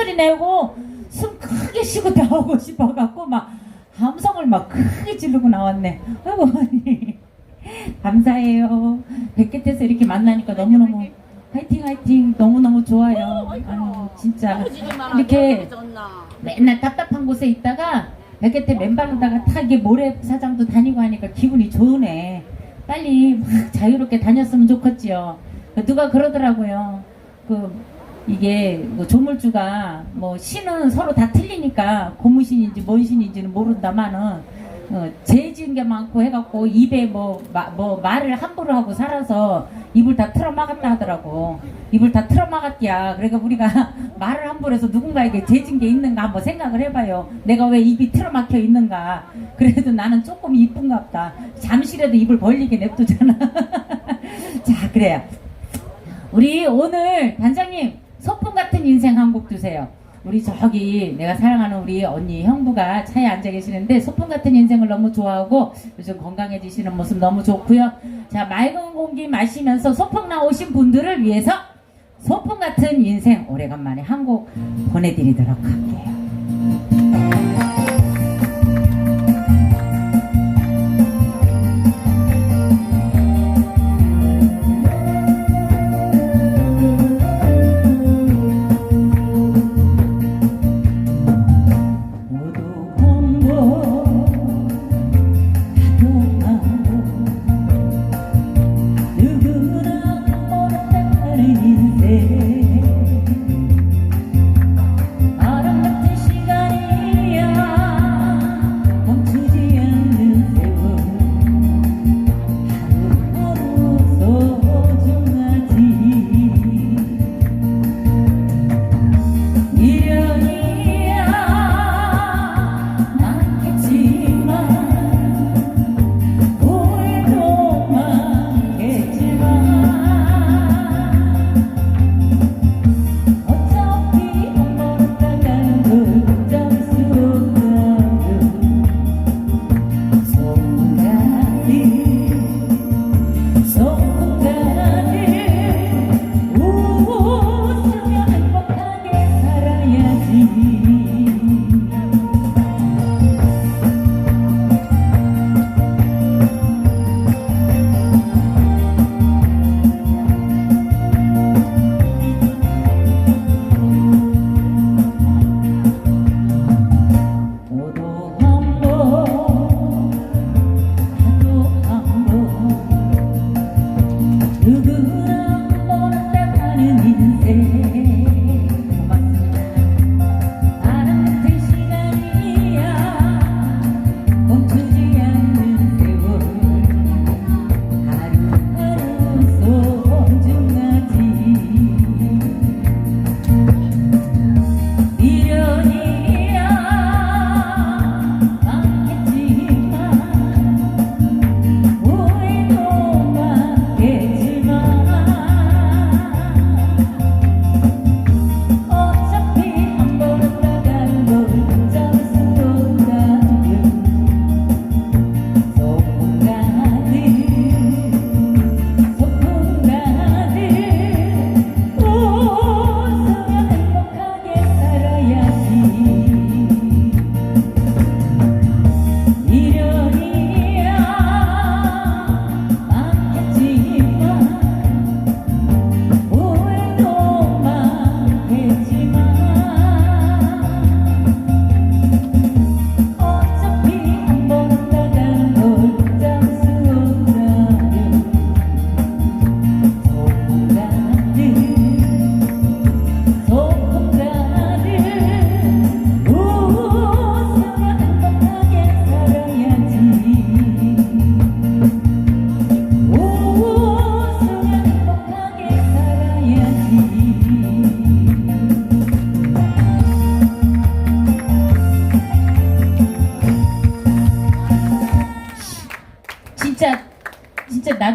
소리 내고 숨 크게 쉬고 나오고 싶어갖고 막 함성을 막 크게 지르고 나왔네. 아이고 언니 감사해요. 백개태서 이렇게 만나니까 너무너무 화이팅 화이팅 너무너무 좋아요. 아유 진짜 이렇게 맨날 답답한 곳에 있다가 백개태 맨발로다가 타게 모래사장도 다니고 하니까 기분이 좋으네. 빨리 막 자유롭게 다녔으면 좋겠지요. 그 누가 그러더라고요. 그 이게 뭐 조물주가 뭐 신은 서로 다 틀리니까 고무신인지 뭔 신인지는 모른다마는 어, 재진 게 많고 해갖고 입에 뭐, 마- 뭐 말을 함부로 하고 살아서 입을 다 틀어막았다 하더라고. 입을 다 틀어막았디야. 그러니까 우리가 말을 함부로 해서 누군가에게 재진 게 있는가 한번 생각을 해봐요. 내가 왜 입이 틀어막혀 있는가. 그래도 나는 조금 이쁜갑다. 잠시라도 입을 벌리게 냅두잖아. 자, 그래요. 우리 오늘 단장님 소풍 같은 인생 한 곡 주세요. 우리 저기 내가 사랑하는 우리 언니 형부가 차에 앉아 계시는데 소풍 같은 인생을 너무 좋아하고 요즘 건강해지시는 모습 너무 좋고요. 자 맑은 공기 마시면서 소풍 나오신 분들을 위해서 소풍 같은 인생 오래간만에 한 곡 보내드리도록 할게요.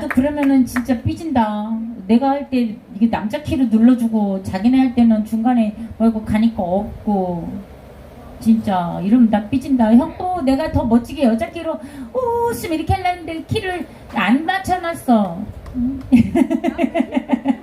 나도 그러면은 진짜 삐진다. 내가 할 때 이게 남자 키로 눌러주고 자기네 할 때는 중간에 뭐고 가니까 없고 진짜 이러면 나 삐진다. 형또 내가 더 멋지게 여자 키로 웃음 이렇게 하려는데 키를 안 맞춰놨어. 응?